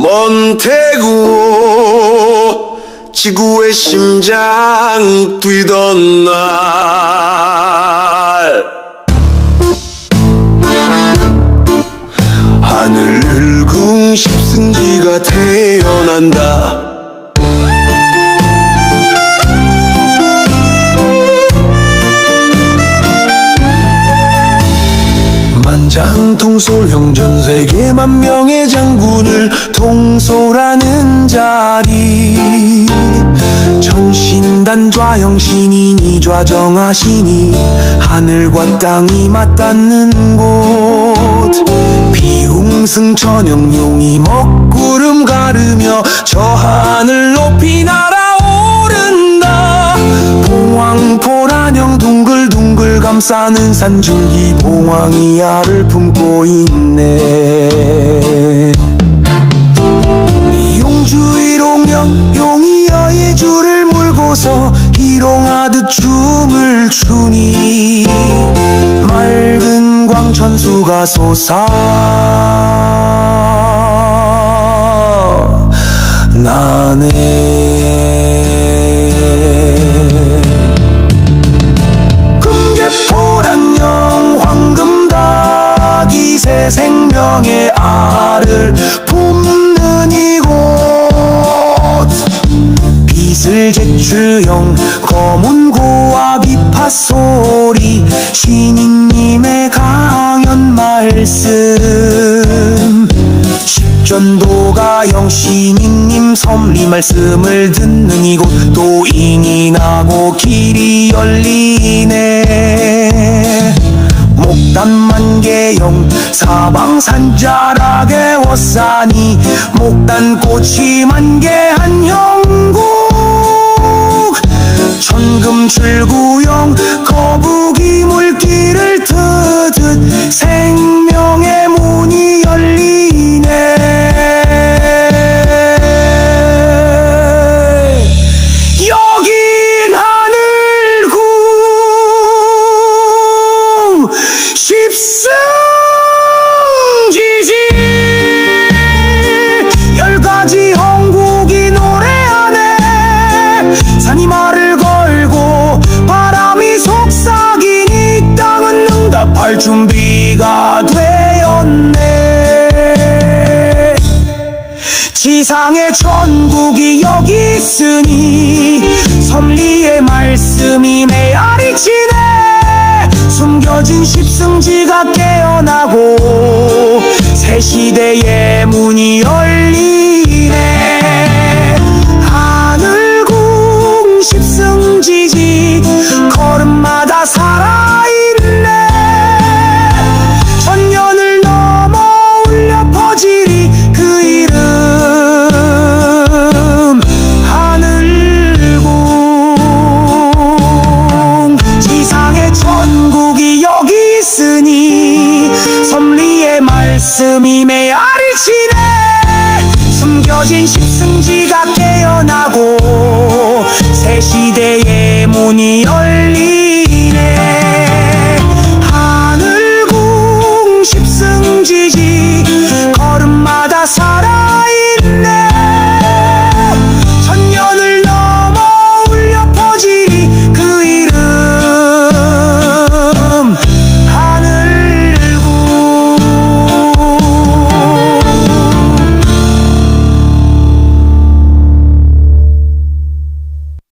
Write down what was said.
먼태구 지구의 심장 뛰던 날. 하늘 늙은 십승지가 태어난다. 만장통솔 형 전 세계만 명의 장군을 통솔하는 자리. 전신단좌형 신인이 좌정하시니 하늘과 땅이 맞닿는 곳. 비웅승천형용이 먹구름 가르며 저 하늘 높이 날아오른다. 봉황포란형 둥글둥글 감싸는 산줄기 봉황이 알을 품고 있네 맑은 광천수가 솟아 나네. 금계포란령 황금닭이 새 생명의 알을 빛을 제출형 검은 고와 비파 소리 신인님의 강연 말씀. 십전도가 영신이님 섭리 말씀을 듣는 이곳 또 인이 나고 길이 열리네. 목단 만개영 사방산자락에 워싸니 목단 꽃이 만개 출구형 거북이 물길을 트듯 생명의 문이 열리네. 여긴 하늘궁 십승 준비가 되었네. 지상의 천국이 여기 있으니 섭리의 말씀이 메아리치네. 숨겨진 십승지가 깨어나고 새 시대의 문이 열리 가슴이 메아리치네. 숨겨진 십승지가 깨어나고 새 시대의 문이 열리네. 하늘궁 십승지지.